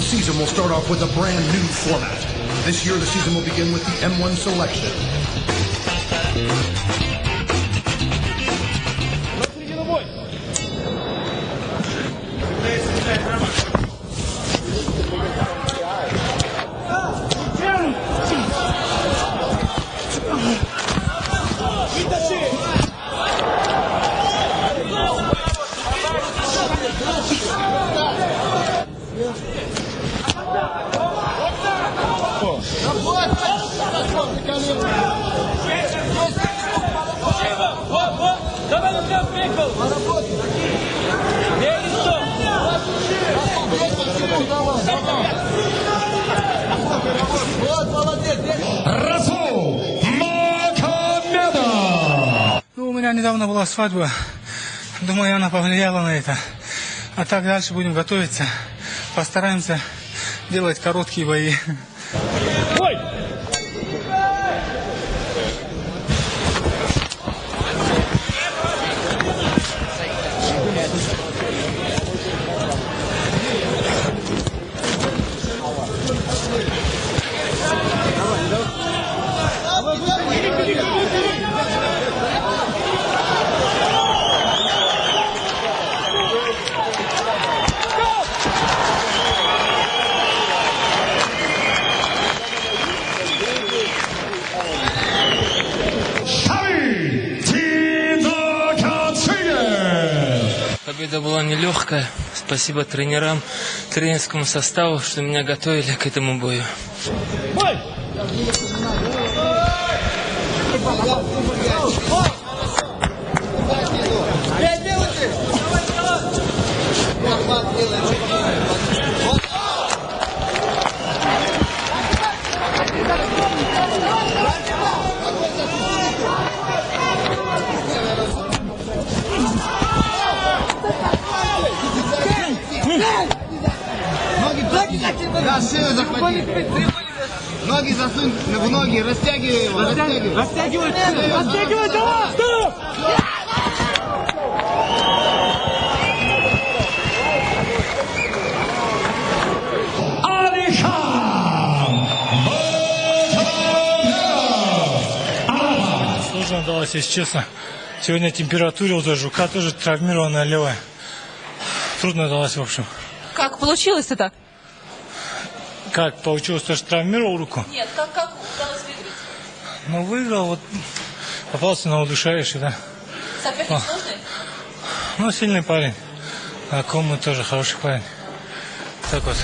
season will start off with a brand new format. This year, the season will begin with the M1 selection. Ну, у меня недавно была свадьба. Думаю, она повлияла на это. А так дальше будем готовиться. Постараемся делать короткие бои. Победа была нелегкая. Спасибо тренерам, тренерскому составу, что меня готовили к этому бою. Да, шею захвати. Ноги засунь в ноги, растягивай его, растягивай. Растягивай, растягивай, давай! Стоп! Сложно далось, если честно. Сегодня температура у жука тоже травмированная левая. Трудно далось, в общем. Как получилось-то так? Как получилось, то, что травмировал руку? Нет, как, как удалось выиграть? Ну, выиграл, вот попался на удушающий, да. Соперник А. сложный? Ну, сильный парень. А Комы тоже хороший парень. Так вот.